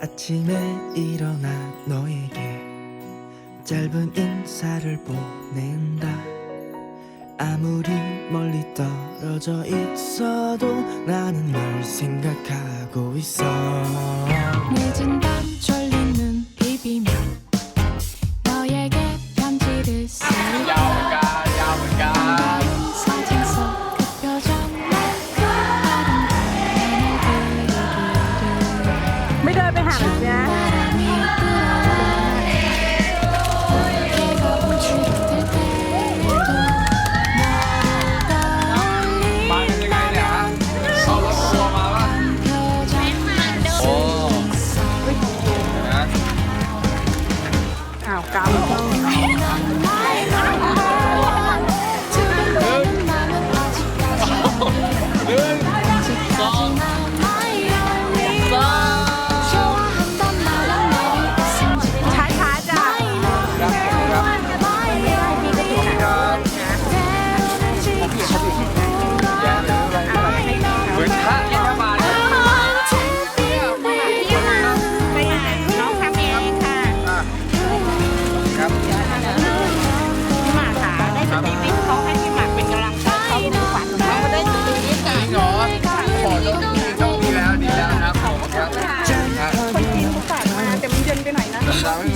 아침에 일어나 너에게 짧은 인사를 보낸다. 아무리 멀리 떨어져 있어도 나는 널 생각하고 있어. 늦은 밤 干了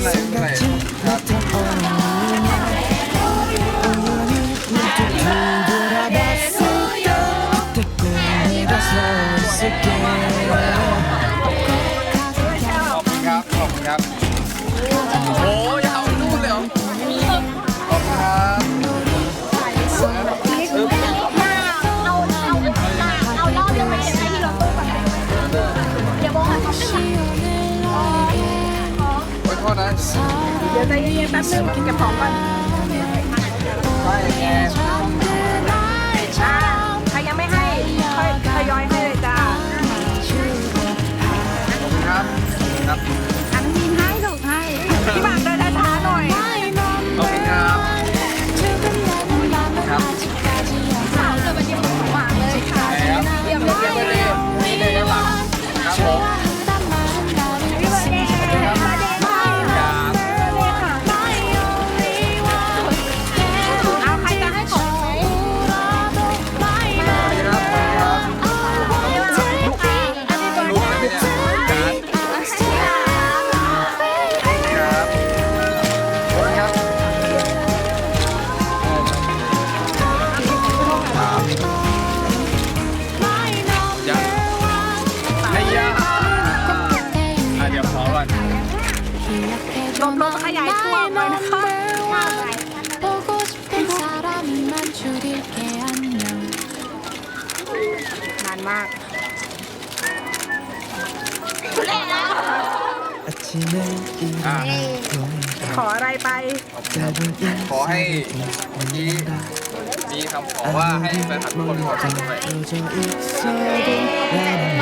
ไรไม่เป็นไรครับ ใจเย็นๆแป๊บนึงกินกระป๋องก่อน ลมลมขยายตัวไปนะคะนานมากขออะไรไป ขอให้เมื่อกี้มีคำขอว่าให้แฟนคลับทุกคนขอใจด้วย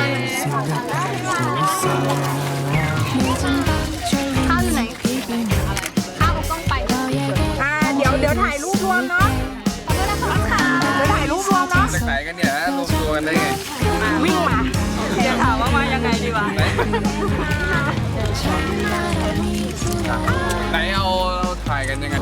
รวมเนาะไปถ่ายรูปรวมเนาะจากไหนกันเนี่ยรวมตัวกันได้ไงวิ่งมาเดี๋ยถามว่ามายังไงดีวะไหนไหนเอาถ่ายกันยังไง